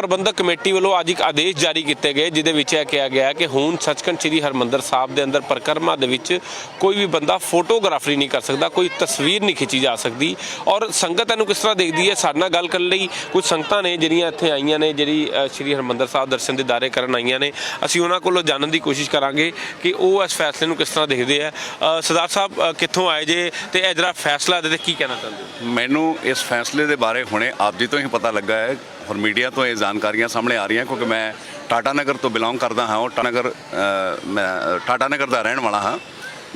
ਪ੍ਰਬੰਧਕ committee ਵੱਲੋਂ ਅੱਜ ਇੱਕ ਆਦੇਸ਼ ਜਾਰੀ ਕੀਤੇ ਗਏ, ਜਿਹਦੇ ਵਿੱਚ ਇਹ ਕਿਹਾ ਗਿਆ ਕਿ ਹੁਣ ਸੱਚਖੰਡ ਸ੍ਰੀ ਹਰਮੰਦਰ ਸਾਹਿਬ ਦੇ ਅੰਦਰ ਪਰਿਕਰਮਾ ਦੇ ਵਿੱਚ ਕੋਈ ਵੀ ਬੰਦਾ ਫੋਟੋਗ੍ਰਾਫਰੀ ਨਹੀਂ ਕਰ ਸਕਦਾ, ਕੋਈ ਤਸਵੀਰ ਨਹੀਂ ਖਿੱਚੀ ਜਾ ਸਕਦੀ ਔਰ ਸੰਗਤ ਇਹਨੂੰ ਕਿਸ ਤਰ੍ਹਾਂ ਦੇਖਦੀ ਹੈ? ਸਾਡੇ ਨਾਲ ਗੱਲ ਕਰਨ ਲਈ ਕੁਝ ਸੰਗਤਾਂ ਨੇ ਜਿਹੜੀਆਂ ਇੱਥੇ ਆਈਆਂ ਨੇ, ਜਿਹੜੀ ਸ੍ਰੀ ਹਰਮੰਦਰ ਸਾਹਿਬ ਦਰਸ਼ਨ ਦੇ ਦੀਦਾਰੇ ਕਰਨ ਆਈਆਂ ਨੇ। ਅਸੀਂ ਉਹਨਾਂ ਕੋਲੋਂ ਜਾਣਨ ਦੀ ਕੋਸ਼ਿਸ਼ ਕਰਾਂਗੇ ਕਿ ਉਹ ਇਸ ਫੈਸਲੇ ਨੂੰ ਕਿਸ ਤਰ੍ਹਾਂ ਦੇਖਦੇ ਆ। ਸਰਦਾਰ ਸਾਹਿਬ ਕਿੱਥੋਂ ਆਏ ਜੇ ਤੇ ਇਹ ਜਿਹੜਾ ਫੈਸਲਾ ਇਹਦੇ ਤੇ ਕੀ ਕਹਿਣਾ ਚਾਹੁੰਦੇ ਮੈਨੂੰ ਇਸ ਫੈਸਲੇ ਦੇ ਬਾਰੇ ਹੁਣੇ ਆਪ ਜੀ ਤੋਂ ਹੀ ਪਤਾ ਲੱਗਾ ਹੈ ਔਰ ਮੀਡੀਆ ਤੋਂ ਇਹ ਜਾਣਕਾਰੀਆਂ ਸਾਹਮਣੇ ਆ ਰਹੀਆਂ, ਕਿਉਂਕਿ ਮੈਂ ਟਾਟਾ ਨਗਰ ਤੋਂ ਬਿਲੋਂਗ ਕਰਦਾ ਹਾਂ, ਔਰ ਟਾਟਾ ਨਗਰ ਮੈਂ, ਟਾਟਾ ਨਗਰ ਦਾ ਰਹਿਣ ਵਾਲਾ ਹਾਂ।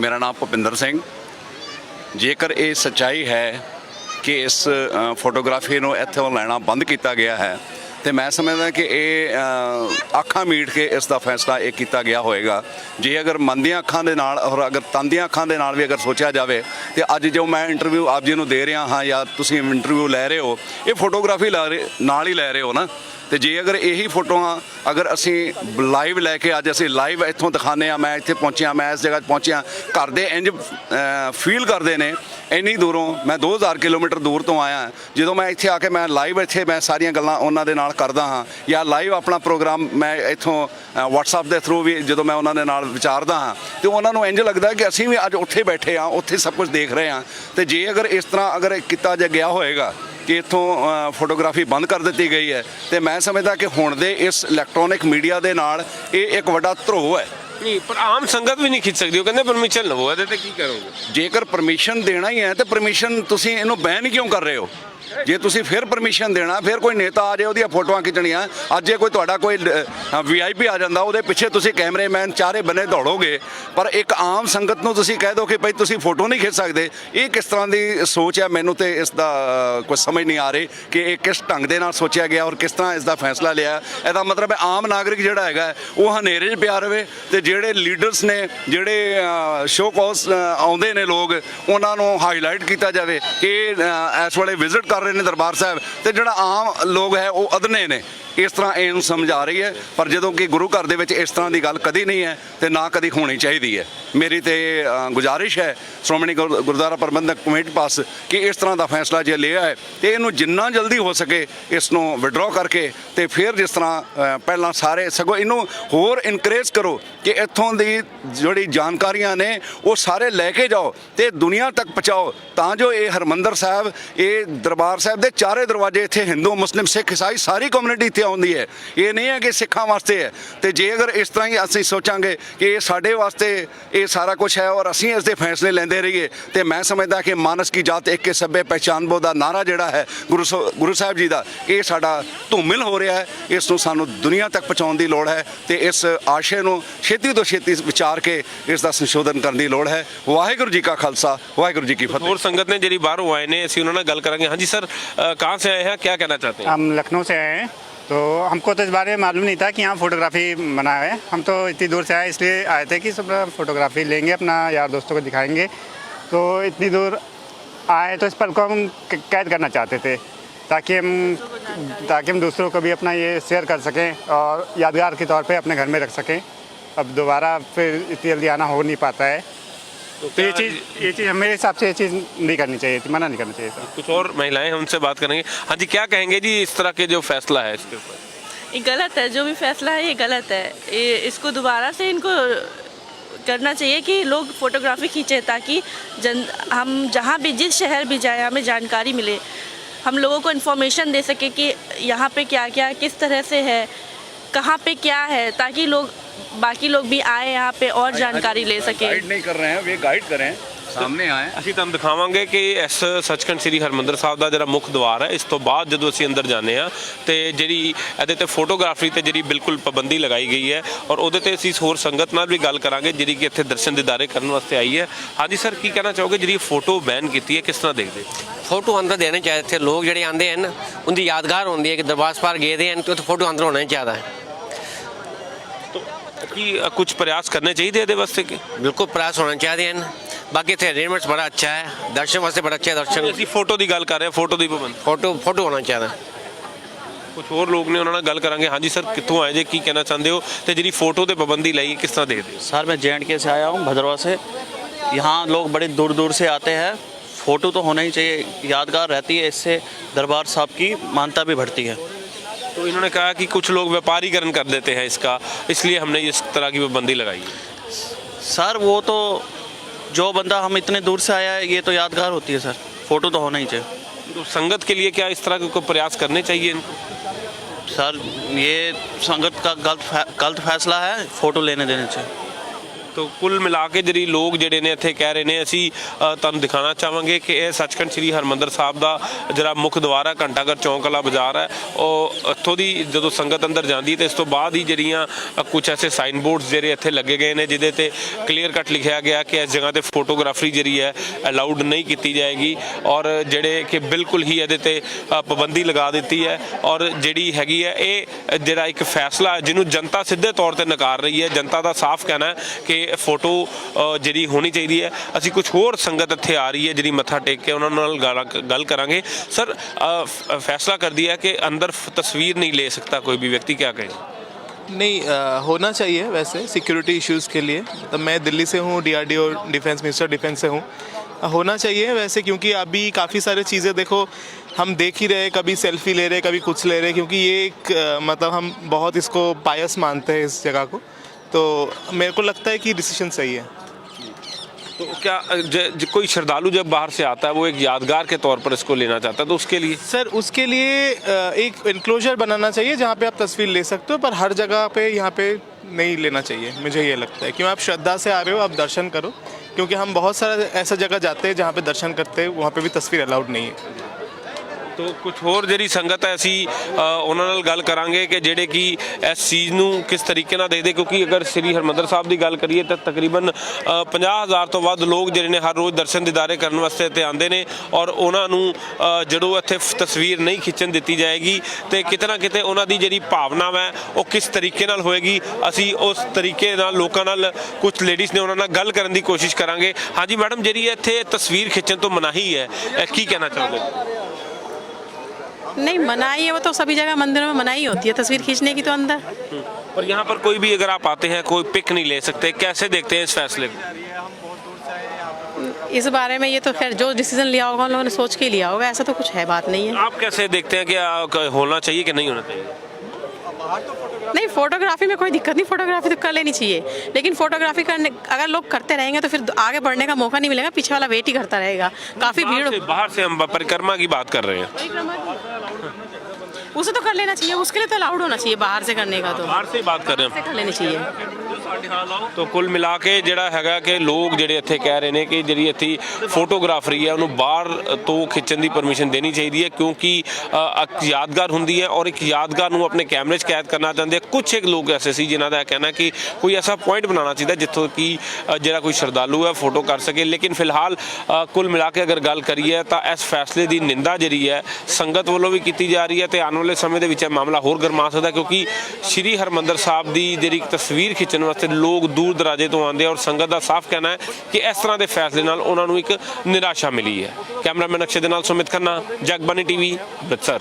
ਮੇਰਾ ਨਾਮ ਭੁਪਿੰਦਰ ਸਿੰਘ। ਜੇਕਰ ਇਹ ਸੱਚਾਈ ਹੈ ਕਿ ਇਸ ਫੋਟੋਗ੍ਰਾਫੀ ਨੂੰ ਇੱਥੋਂ ਲੈਣਾ ਬੰਦ ਕੀਤਾ ਗਿਆ ਹੈ ਤੇ ਮੈਂ ਸਮਝਦਾ ਕਿ ਇਹ ਅੱਖਾਂ ਮੀਟ ਕੇ ਇਸ ਦਾ ਫੈਸਲਾ ਇਹ ਕੀਤਾ ਗਿਆ ਹੋਵੇਗਾ ਜੇ ਅਗਰ ਮੰਦੀਆਂ ਅੱਖਾਂ ਦੇ ਨਾਲ ਔਰ ਅਗਰ ਤੰਦੀਆਂ ਅੱਖਾਂ ਦੇ ਨਾਲ ਵੀ ਅਗਰ ਸੋਚਿਆ ਜਾਵੇ, ਤੇ ਅੱਜ ਜੋ ਮੈਂ ਇੰਟਰਵਿਊ ਆਪ ਜੀ ਨੂੰ ਦੇ ਰਿਹਾ ਹਾਂ ਜਾਂ ਤੁਸੀਂ ਇੰਟਰਵਿਊ ਲੈ ਰਹੇ ਹੋ, ਇਹ ਫੋਟੋਗ੍ਰਾਫੀ ਲਾ ਰਹੇ- ਨਾਲ ਹੀ ਲੈ ਰਹੇ ਹੋ ਨਾ। ਤੇ ਜੇ ਅਗਰ ਇਹੀ ਫੋਟੋਆਂ ਅਗਰ ਅਸੀਂ ਲਾਈਵ ਲੈ ਕੇ ਅੱਜ ਅਸੀਂ ਲਾਈਵ ਇੱਥੋਂ ਦਿਖਾਣੇ ਆ ਮੈਂ ਇੱਥੇ ਪਹੁੰਚਿਆ, ਮੈਂ ਇਸ ਜਗ੍ਹਾ 'ਤੇ ਪਹੁੰਚਿਆ, ਘਰ ਦੇ ਇੰਜ ਫੀਲ ਕਰਦੇ ਨੇ, ਇੰਨੀ ਦੂਰੋਂ ਮੈਂ 2000 ਕਿਲੋਮੀਟਰ ਦੂਰ ਤੋਂ ਆਇਆ ਜਦੋਂ ਮੈਂ ਇੱਥੇ ਆ ਕੇ ਮੈਂ ਲਾਈਵ ਇੱਥੇ ਮੈਂ ਸਾਰੀਆਂ ਗੱਲਾਂ ਉਹਨਾਂ ਦੇ ਨਾਲ ਕਰਦਾ ਹਾਂ ਜਾਂ ਲਾਈਵ ਆਪਣਾ ਪ੍ਰੋਗਰਾਮ ਮੈਂ ਇੱਥੋਂ WhatsApp ਦੇ ਥਰੂ ਵੀ ਜਦੋਂ ਮੈਂ ਉਹਨਾਂ ਦੇ ਨਾਲ ਵਿਚਾਰਦਾ ਹਾਂ, ਤੇ ਉਹਨਾਂ ਨੂੰ ਇੰਜ ਲੱਗਦਾ ਕਿ ਅਸੀਂ ਵੀ ਅੱਜ ਉੱਥੇ ਬੈਠੇ ਆ ਉੱਥੇ ਸਭ ਕੁਝ ਦੇਖ ਰਹੇ ਹਾਂ। ਤੇ ਜੇ ਅਗਰ ਇਸ ਤਰ੍ਹਾਂ ਅਗਰ ਕੀਤਾ ਜਾ ਗਿਆ ਹੋਏਗਾ ਕਿ ਇੱਥੋਂ ਫੋਟੋਗ੍ਰਾਫੀ ਬੰਦ ਕਰ ਦਿੱਤੀ ਗਈ ਹੈ। ਤੇ ਮੈਂ ਸਮਝਦਾ ਕਿ ਹੁਣ ਦੇ ਇਸ ਇਲੈਕਟ੍ਰੋਨਿਕ ਮੀਡੀਆ ਦੇ ਨਾਲ ਇਹ ਇੱਕ ਵੱਡਾ ਧਰੋਹ ਹੈ। ਨਹੀਂ ਪਰ ਆਮ ਸੰਗਤ ਵੀ ਨਹੀਂ ਖਿੱਚ ਸਕਦੀ। ਉਹ ਕਹਿੰਦੇ ਪਰਮਿਸ਼ਨ ਲਵੋ ਇਹਦੇ ਤੇ ਕੀ ਕਰੋਗੇ? ਜੇਕਰ ਪਰਮਿਸ਼ਨ ਦੇਣਾ ਹੀ ਹੈ ਤੇ ਪਰਮਿਸ਼ਨ ਤੁਸੀਂ ਇਹਨੂੰ ਬੈਨ ਕਿਉਂ ਕਰ ਰਹੇ ਹੋ? ਜੇ ਤੁਸੀਂ ਫਿਰ ਪਰਮਿਸ਼ਨ ਦੇਣਾ ਫਿਰ ਕੋਈ ਨੇਤਾ ਆ ਜਾਏ ਉਹਦੀਆਂ ਫੋਟੋਆਂ ਖਿੱਚਣੀਆਂ। ਅੱਜ ਜੇ ਕੋਈ ਤੁਹਾਡਾ ਕੋਈ ਵੀਆਈਪੀ ਆ ਜਾਂਦਾ ਉਹਦੇ ਪਿੱਛੇ ਤੁਸੀਂ ਕੈਮਰੇਮੈਨ ਚਾਰੇ ਬੰਨੇ ਦੌੜੋਗੇ। ਪਰ ਇੱਕ ਆਮ ਸੰਗਤ ਨੂੰ ਤੁਸੀਂ ਕਹਿ ਦਿਓ ਕਿ ਭਾਈ ਤੁਸੀਂ ਫੋਟੋ ਨਹੀਂ ਖਿੱਚ ਸਕਦੇ। ਇਹ ਕਿਸ ਤਰ੍ਹਾਂ ਦੀ ਸੋਚ ਹੈ? ਮੈਨੂੰ ਤੇ ਇਸ ਦਾ ਅ, ਸਮਝ ਨਹੀਂ ਆ ਰਹੀ ਕਿ ਇਹ ਕਿਸ ਢੰਗ ਦੇ ਨਾਲ ਸੋਚਿਆ ਗਿਆ ਔਰ ਕਿਸ ਤਰ੍ਹਾਂ ਇਸ ਦਾ ਫੈਸਲਾ ਲਿਆ। ਇਹਦਾ ਮਤਲਬ ਹੈ ਆਮ ਨਾਗਰਿਕ ਜਿਹੜਾ ਹੈਗਾ ਉਹ ਹਨੇਰੇ 'ਚ ਪਿਆ ਰਵੇ ਤੇ ਜਿਹੜੇ ਲੀਡਰਸ ਨੇ ਜਿਹੜੇ ਸ਼ੋਅ ਕਾਸ ਆਉਂਦੇ ਨੇ ਲੋਕ ਉਹਨਾਂ ਨੂੰ ਹਾਈਲਾਈਟ ਕੀਤਾ ਜਾਵੇ ਕਿ ਇਹ, ਇਸ ਵੇਲੇ ਵਿਜ਼ਿਟ ਕਰ ਰਹੇ ਨੇ ਦਰਬਾਰ ਸਾਹਿਬ ਤੇ ਜਿਹੜਾ ਆਮ ਲੋਕ ਹੈ ਉਹ ਅਧਨੇ ਨੇ। ਇਸ ਤਰ੍ਹਾਂ ਇਹਨੂੰ ਸਮਝਾ ਰਹੀ ਹੈ ਪਰ ਜਦੋਂ ਕਿ ਗੁਰੂ ਘਰ ਦੇ ਵਿੱਚ ਇਸ ਤਰ੍ਹਾਂ ਦੀ ਗੱਲ ਕਦੀ ਨਹੀਂ ਹੈ ਤੇ ਨਾ ਕਦੀ ਹੋਣੀ ਚਾਹੀਦੀ ਹੈ। ਮੇਰੀ ਤੇ ਅ, ਗੁਜ਼ਾਰਿਸ਼ ਹੈ ਸ਼੍ਰੋਮਣੀ ਗੁਰ- ਗੁਰਦੁਆਰਾ ਪ੍ਰਬੰਧਕ ਕਮੇਟੀ ਪਾਸ ਕਿ ਇਸ ਤਰ੍ਹਾਂ ਦਾ ਫੈਸਲਾ ਜੇ ਲਿਆ ਹੈ ਤੇ ਇਹਨੂੰ ਜਿੰਨਾ ਜਲਦੀ ਹੋ ਸਕੇ ਇਸ ਨੂੰ ਵਿਡਰਾਅ ਕਰਕੇ ਤੇ ਫਿਰ ਜਿਸ ਤਰ੍ਹਾਂ ਪਹਿਲਾਂ ਸਾਰੇ ਸਗੋਂ ਇਹਨੂੰ ਹੋਰ ਇਨਕਰੇਜ ਕਰੋ ਕਿ ਇੱਥੋਂ ਦੀ ਜਿਹੜੀ ਜਾਣਕਾਰੀਆਂ ਨੇ ਉਹ ਸਾਰੇ ਲੈ ਕੇ ਜਾਓ ਤੇ ਦੁਨੀਆ ਤੱਕ ਪਹੁੰਚਾਓ। ਤਾਂ ਜੋ ਇਹ ਹਰਮੰਦਰ ਸਾਹਿਬ ਇਹ ਦਰਬਾਰ ਸਾਹਿਬ ਦੇ ਚਾਰੇ ਦਰਵਾਜ਼ੇ ਇੱਥੇ ਹਿੰਦੂ, ਮੁਸਲਿਮ, ਸਿੱਖ, ਈਸਾਈ ਸਾਰੀ ਕਮਿਊਨਿਟੀ ਇੱਥੇ ਆਉਂਦੀ ਹੈ। ਇਹ ਨਹੀਂ ਹੈ ਕਿ ਸਿੱਖਾਂ ਵਾਸਤੇ ਹੈ। ਤੇ ਜੇ ਅਗਰ ਇਸ ਤਰ੍ਹਾਂ ਹੀ ਅਸੀਂ ਸੋਚਾਂਗੇ ਕਿ ਇਹ ਸਾਡੇ ਵਾਸਤੇ ਇਹ ਸਾਰਾ ਕੁਝ ਹੈ ਔਰ ਅਸੀਂ ਇਸ ਦੇ ਫੈਸਲੇ ਲੈਂਦੇ ਰਹੀਏ, ਤੇ ਮੈਂ ਸਮਝਦਾ ਕਿ ਮਾਨਸ ਕੀ ਜਾਤ ਇੱਕ ਕੇ ਸਭੇ ਪਹਿਚਾਨ ਦਾ ਨਾਰਾ ਜਿਹੜਾ ਹੈ ਗੁਰੂ ਸੋ- ਗੁਰੂ ਸਾਹਿਬ ਜੀ ਦਾ, ਇਹ ਸਾਡਾ ਧੂਮਿਲ ਹੋ ਰਿਹਾ ਹੈ। ਇਸ ਨੂੰ ਸਾਨੂੰ ਦੁਨੀਆ ਤੱਕ ਪਹੁੰਚਾਉਣ ਦੀ ਲੋੜ ਹੈ ਤੇ ਇਸ ਆਸ਼ੇ ਨੂੰ ਛੇਤੀ ਤੋਂ ਛੇਤੀ ਵਿਚਾਰ ਕੇ ਇਸ ਦਾ ਸੰਸ਼ੋਧਨ ਕਰਨ ਦੀ ਲੋੜ ਹੈ। ਵਾਹਿਗੁਰੂ ਜੀ ਕਾ ਖਾਲਸਾ, ਵਾਹਿਗੁਰੂ ਜੀ ਕੀ ਫਤਿਹ। ਹੋਰ ਸੰਗਤ ਨੇ ਜਿਹੜੀ ਬਾਹਰੋਂ ਆਏ ਨੇ, ਅਸੀਂ ਉਹਨਾਂ ਨਾਲ ਗੱਲ ਕਰਾਂਗੇ। ਹਾਂਜੀ, ਸਰ सर कहाँ से आए हैं? क्या कहना चाहते हैं? हम लखनऊ से आए हैं। तो हमको तो इस बारे में मालूम नहीं था कि यहाँ फोटोग्राफी बना है। हम तो इतनी दूर से आए, इसलिए आए थे कि सब फोटोग्राफी लेंगे, अपना यार दोस्तों को दिखाएँगे। तो इतनी दूर आए तो इस पल को हम कैद करना चाहते थे, ताकि हम ताकि हम दूसरों को भी अपना ये शेयर कर सकें और यादगार के तौर पे अपने घर में रख सकें। अब दोबारा फिर इतनी जल्दी आना हो नहीं पाता है। तो ये चीज़ ये चीज़ मेरे हिसाब से ये चीज़ नहीं करनी चाहिए थी मना नहीं करना चाहिए था कुछ और महिलाएँ हैं उनसे बात करेंगे। हाँ जी क्या कहेंगे जी इस तरह के जो फैसला है इसके ऊपर? ये गलत है जो भी फैसला है ये गलत है। ये इसको दोबारा से इनको करना चाहिए कि लोग फोटोग्राफी खींचे ताकि जन हम जहाँ भी जिस शहर भी जाए हमें जानकारी मिले। हम लोगों को इन्फॉर्मेशन दे सके कि यहाँ पे क्या क्या किस तरह से है कहाँ पे क्या है ताकि लोग बाकी लोग भी आए यहाँ पे और जानकारी ले सके गाइड नहीं कर रहे हैं वे गाइड करें ਸਾਹਮਣੇ ਆਏ ਅਸੀਂ ਤੁਹਾਨੂੰ ਦਿਖਾਵਾਂਗੇ ਕਿ ਇਸ ਸੱਚਖੰਡ ਸ੍ਰੀ ਹਰਮੰਦਰ ਸਾਹਿਬ ਦਾ ਜਿਹੜਾ ਮੁੱਖ ਦਵਾਰ ਹੈ ਇਸ ਤੋਂ ਬਾਅਦ ਜਦੋਂ ਅਸੀਂ ਅੰਦਰ ਜਾਂਦੇ ਆ ਤੇ ਜਿਹੜੀ ਇਹਦੇ ਤੇ ਫੋਟੋਗ੍ਰਾਫੀ ਤੇ ਜਿਹੜੀ ਬਿਲਕੁਲ ਪਾਬੰਦੀ ਲਗਾਈ ਗਈ ਹੈ ਔਰ ਉਹਦੇ ਤੇ ਅਸੀਂ ਹੋਰ ਸੰਗਤ ਨਾਲ ਵੀ ਗੱਲ ਕਰਾਂਗੇ ਜਿਹੜੀ ਕਿ ਇੱਥੇ ਦਰਸ਼ਨ ਦਿਦਾਰੇ ਕਰਨ ਵਾਸਤੇ ਆਈ ਹੈ ਹਾਂਜੀ ਸਰ ਕੀ ਕਹਿਣਾ ਚਾਹੋਗੇ ਜਿਹੜੀ ਫੋਟੋ ਬੈਨ ਕੀਤੀ ਹੈ ਕਿਸ ਤਰ੍ਹਾਂ ਦੇਖਦੇ ਫੋਟੋ ਅੰਦਰ ਦੇਣੇ ਚਾਹੀਦੇ ਇੱਥੇ ਲੋਕ ਜਿਹੜੇ ਆਂਦੇ ਹਨ ਉਹਦੀ ਯਾਦਗਾਰ ਹੁੰਦੀ ਹੈ ਕਿ ਦਰਬਾਰ ਸਾਹਿਬ ਗਏ ਦੇ ਹਨ ਤੇ ਉੱਥੇ ਫੋਟੋ ਅੰਦਰ ਹੋਣਾ ਹੀ ਚਾਹੀਦਾ ਹੈ ਕੀ ਅ, ਕੁਝ ਪ੍ਰयास ਕਰਨੇ ਚਾਹੀਦੇ ਇਹਦੇ ਵਾਸਤੇ ਕਿ ਬਿਲਕੁਲ ਪ੍ਰਯਾਸ ਹੋਣਾ ਚਾਹੀਦੇ ਹਨ ਬਾਕੀ ਇੱਥੇ ਅਰੇਂਜਮੈਂਟਸ ਬੜਾ ਅੱਛਾ ਹੈ ਦਰਸ਼ਨ ਵਾਸਤੇ ਬੜਾ ਅੱਛਾ ਹੈ ਦਰਸ਼ਨ ਅਸੀਂ ਫੋਟੋ ਦੀ ਗੱਲ ਕਰ ਰਹੇ ਹਾਂ ਫੋਟੋ ਦੀ ਪਾਬੰਦੀ ਫੋਟੋ ਫੋਟੋ ਹੋਣਾ ਚਾਹੀਦਾ ਕੁਝ ਹੋਰ ਲੋਕ ਨੇ ਉਹਨਾਂ ਨਾਲ ਗੱਲ ਕਰਾਂਗੇ ਹਾਂਜੀ ਸਰ ਕਿੱਥੋਂ ਆਏ ਜੇ ਕੀ ਕਹਿਣਾ ਚਾਹੁंदे ਹੋ ਤੇ ਜਿਹੜੀ ਫੋਟੋ ਤੇ ਪਾਬੰਦੀ ਲਾਈ ਹੈ, ਕਿਸ ਤਰ੍ਹਾਂ ਦੇਖਦੇ ਹੋ सर मैं जे से आया हूँ भद्रवा से। यहाँ लोग बड़े दूर दूर से आते हैं। फ़ोटो तो होना ही चाहिए यादगार रहती है इससे। दरबार साहब की मानता भी बढ़ती है। तो इन्होंने कहा कि कुछ लोग व्यापारीकरण कर देते हैं इसका इसलिए हमने इस तरह की पाबंदी लगाई है। सर वो तो जो बंदा हम इतने दूर से आया है ये तो यादगार होती है सर। फ़ोटो तो होना ही चाहिए। तो संगत के लिए क्या इस तरह के कोई प्रयास करने चाहिए इनको? सर ये संगत का गलत फै- गलत फैसला है फ़ोटो लेने देने चाहिए। ਤੋ ਕੁੱਲ ਮਿਲਾ ਕੇ ਜਿਹੜੀ ਲੋਕ ਜਿਹੜੇ ਨੇ ਇੱਥੇ ਕਹਿ ਰਹੇ ਨੇ, ਅਸੀਂ ਤੁਹਾਨੂੰ ਦਿਖਾਣਾ ਚਾਹਾਂਗੇ ਕਿ ਇਹ ਸੱਚਖੰਡ ਸ੍ਰੀ ਹਰਮੰਦਰ ਸਾਹਿਬ ਦਾ ਜਿਹੜਾ ਮੁੱਖ ਦਵਾਰ ਹੈ ਘੰਟਾਘਰ ਚੌਂਕ ਵਾਲਾ ਬਾਜ਼ਾਰ ਹੈ। ਉਹ ਇੱਥੋਂ ਦੀ ਜਦੋਂ ਸੰਗਤ ਅੰਦਰ ਜਾਂਦੀ ਹੈ ਤੇ ਇਸ ਤੋਂ ਬਾਅਦ ਹੀ ਜਿਹੜੀਆਂ ਕੁਝ ਐਸੇ ਸਾਈਨ ਬੋਰਡਸ ਜਿਹੜੇ ਇੱਥੇ ਲੱਗੇ ਗਏ ਨੇ, ਜਿਹਦੇ ਤੇ ਕਲੀਅਰ ਕੱਟ ਲਿਖਿਆ ਗਿਆ ਕਿ ਇਸ ਜਗ੍ਹਾ ਤੇ ਫੋਟੋਗ੍ਰਾਫੀ ਜਿਹੜੀ ਹੈ ਅਲਾਉਡ ਨਹੀਂ ਕੀਤੀ ਜਾਏਗੀ ਔਰ ਜਿਹੜੇ ਕਿ ਬਿਲਕੁਲ ਹੀ ਇਹਦੇ ਤੇ ਪਾਬੰਦੀ ਲਗਾ ਦਿੱਤੀ ਹੈ ਔਰ ਜਿਹੜੀ ਹੈਗੀ ਹੈ, ਇਹ ਜਿਹੜਾ ਇੱਕ ਫੈਸਲਾ ਜਿਹਨੂੰ ਜਨਤਾ ਸਿੱਧੇ ਤੌਰ ਤੇ ਨਕਾਰ ਰਹੀ ਹੈ, ਜਨਤਾ ਦਾ ਸਾਫ਼ ਕਹਿਣਾ ਹੈ ਕਿ ਇਹ ਫੋਟੋ ਅ, ਜਿਹੜੀ ਹੋਣੀ ਚਾਹੀਦੀ ਹੈ ਅਸੀਂ ਕੁਝ ਹੋਰ ਸੰਗਤ ਇੱਥੇ ਆ ਰਹੀ ਹੈ ਜਿਹੜੀ ਮੱਥਾ ਟੇਕ ਕੇ ਉਹਨਾਂ ਨਾਲ ਗਾਲਾਂ- ਗੱਲ ਕਰਾਂਗੇ ਸਰ ਅ, ਫ- ਫੈਸਲਾ ਕਰ दिया कि अंदर फ- तस्वीर नहीं ले सकता कोई भी व्यक्ति क्या कहे नहीं अ, होना चाहिए वैसे सिक्योरिटी इश्यूज़ के लिए तो मैं दिल्ली से हूँ डीआरडीओ डिफेंस मिनिस्टर डिफेंस से हूँ अ, होना चाहिए वैसे क्योंकि अभी काफ़ी सारी चीज़ें देखो हम देख ही रहे कभी सेल्फी ले रहे कभी कुछ ले रहे क्योंकि ये एक अ, मतलब हम बहुत इसको पायस मानते हैं इस जगह को तो मेरे को लगता है कि डिसीज़न सही है। तो क्या ज, ज, कोई श्रद्धालु जब बाहर से आता है वो एक यादगार के तौर पर इसको लेना चाहता है तो उसके लिए? सर उसके लिए एक इनक्लोजर बनाना चाहिए जहाँ पे आप तस्वीर ले सकते हो पर हर जगह पे यहाँ पे नहीं लेना चाहिए मुझे ये लगता है। क्यों आप श्रद्धा से आ रहे हो आप दर्शन करो क्योंकि हम बहुत सारा ऐसा जगह जाते हैं जहाँ पे दर्शन करते हैं वहाँ पे भी तस्वीर अलाउड नहीं है। ਤੋ ਕੁਝ ਹੋਰ ਜਿਹੜੀ ਸੰਗਤ ਹੈ ਅਸੀਂ ਅ, ਉਹਨਾਂ ਨਾਲ ਗੱਲ ਕਰਾਂਗੇ ਕਿ ਜਿਹੜੇ ਕਿ ਇਸ ਚੀਜ਼ ਨੂੰ ਕਿਸ ਤਰੀਕੇ ਨਾਲ ਦੇਖਦੇ ਕਿਉਂਕਿ ਅਗਰ ਸ੍ਰੀ ਹਰਮੰਦਰ ਸਾਹਿਬ ਦੀ ਗੱਲ ਕਰੀਏ ਤਾਂ ਤਕਰੀਬਨ ਅ, 50000 ਤੋਂ ਵੱਧ ਲੋਕ ਜਿਹੜੇ ਨੇ ਹਰ ਰੋਜ਼ ਦਰਸ਼ਨ ਦਿਦਾਰੇ ਕਰਨ ਵਾਸਤੇ ਇੱਥੇ ਆਉਂਦੇ ਨੇ ਔਰ ਉਹਨਾਂ ਨੂੰ ਅ, ਜਦੋਂ ਇੱਥੇ ਫ- ਤਸਵੀਰ ਨਹੀਂ ਖਿੱਚਣ ਦਿੱਤੀ ਜਾਏਗੀ ਤੇ ਕਿਤੇ ਨਾ ਕਿਤੇ ਉਹਨਾਂ ਦੀ ਜਿਹੜੀ ਭਾਵਨਾ ਹੈ ਉਹ ਕਿਸ ਤਰੀਕੇ ਨਾਲ ਹੋਏਗੀ ਅਸੀਂ ਉਸ ਤਰੀਕੇ ਨਾਲ ਲੋਕਾਂ ਨਾਲ ਕੁਝ ਲੇਡੀਜ਼ ਨੇ ਉਹਨਾਂ ਨਾਲ ਗੱਲ ਕਰਨ ਦੀ ਕੋਸ਼ਿਸ਼ ਕਰਾਂਗੇ। ਹਾਂਜੀ ਮੈਡਮ ਜਿਹੜੀ ਇੱਥੇ ਤਸਵੀਰ ਖਿੱਚਣ ਤੋਂ ਮਨਾਹੀ ਹੈ ਇਹ ਕੀ ਕਹਿਣਾ ਚਾਹੋਗੇ? नहीं मनाही है वो तो सभी जगह मंदिरों में मनाही होती है तस्वीर खींचने की तो अंदर। और यहाँ पर कोई भी अगर आप आते हैं कोई पिक नहीं ले सकते कैसे देखते हैं इस फैसले को? इस बारे में ये तो खैर जो डिसीज़न लिया होगा उन लोगों ने सोच के लिया होगा ऐसा तो कुछ है बात नहीं है। आप कैसे देखते हैं कि होना चाहिए कि नहीं होना चाहिए? नहीं फोटोग्राफी में कोई दिक्कत नहीं फोटोग्राफी तो कर लेनी चाहिए। लेकिन फोटोग्राफी करने अगर लोग करते रहेंगे तो फिर आगे बढ़ने का मौका नहीं मिलेगा पीछे वाला वेट ही करता रहेगा। काफ़ी भीड़ बाहर से हम परिक्रमा की बात कर रहे हैं। उसे तो कर लेना चाहिए उसके लिए तो अलाउड होना चाहिए बाहर से करने का तो बाहर से ही बात कर रहे हैं कर लेनी चाहिए ਤੋ ਕੁੱਲ ਮਿਲਾ ਕੇ ਜਿਹੜਾ ਹੈਗਾ ਕਿ ਲੋਕ ਜਿਹੜੇ ਇੱਥੇ ਕਹਿ ਰਹੇ ਨੇ ਕਿ ਜਿਹੜੀ ਇੱਥੇ ਫੋਟੋਗ੍ਰਾਫਰੀ ਹੈ, ਉਹਨੂੰ ਬਾਹਰ ਤੋਂ ਖਿੱਚਣ ਦੀ ਪਰਮਿਸ਼ਨ ਦੇਣੀ ਚਾਹੀਦੀ ਹੈ ਕਿਉਂਕਿ ਇੱਕ ਯਾਦਗਾਰ ਹੁੰਦੀ ਹੈ ਔਰ ਇੱਕ ਯਾਦਗਾਰ ਨੂੰ ਆਪਣੇ ਕੈਮਰੇ 'ਚ ਕੈਦ ਕਰਨਾ ਚਾਹੁੰਦੇ ਆ। ਕੁਝ ਇੱਕ ਲੋਕ ਐਸੇ ਸੀ ਜਿਨ੍ਹਾਂ ਦਾ ਇਹ ਕਹਿਣਾ ਕਿ ਕੋਈ ਐਸਾ ਪੁਆਇੰਟ ਬਣਾਉਣਾ ਚਾਹੀਦਾ ਜਿੱਥੋਂ ਕਿ ਜਿਹੜਾ ਕੋਈ ਸ਼ਰਧਾਲੂ ਹੈ ਫੋਟੋ ਕਰ ਸਕੇ। ਲੇਕਿਨ ਫਿਲਹਾਲ ਕੁੱਲ ਮਿਲਾ ਕੇ ਅਗਰ ਗੱਲ ਕਰੀਏ ਤਾਂ ਇਸ ਫੈਸਲੇ ਦੀ ਨਿੰਦਾ ਜਿਹੜੀ ਹੈ, ਸੰਗਤ ਵੱਲੋਂ ਵੀ ਕੀਤੀ ਜਾ ਰਹੀ ਹੈ ਤੇ ਆਉਣ ਵਾਲੇ ਸਮੇਂ ਦੇ ਵਿੱਚ ਇਹ ਮਾਮਲਾ ਹੋਰ ਗਰਮਾ ਸਕਦਾ ਕਿਉਂਕਿ ਸ਼੍ਰੀ ਹਰਮੰਦਰ ਸਾਹਿਬ ਦੀ ਜਿਹੜੀ ਇੱਕ ਤਸਵੀਰ ਖਿੱਚਣ ਵਾਸਤੇ ਲੋਕ ਦੂਰ ਦਰਾਜੇ ਤੋਂ ਆਉਂਦੇ ਔਰ ਸੰਗਤ ਦਾ ਸਾਫ਼ ਕਹਿਣਾ ਹੈ ਕਿ ਇਸ ਤਰ੍ਹਾਂ ਦੇ ਫੈਸਲੇ ਨਾਲ ਉਹਨਾਂ ਨੂੰ ਇੱਕ ਨਿਰਾਸ਼ਾ ਮਿਲੀ ਹੈ। ਕੈਮਰਾਮੈਨ ਅਕਸ਼ੇ ਦੇ ਨਾਲ ਸੁਮਿਤ ਖੰਨਾ ਜਗਬਾਨੀ ਟੀਵੀ, ਅੰਮ੍ਰਿਤਸਰ।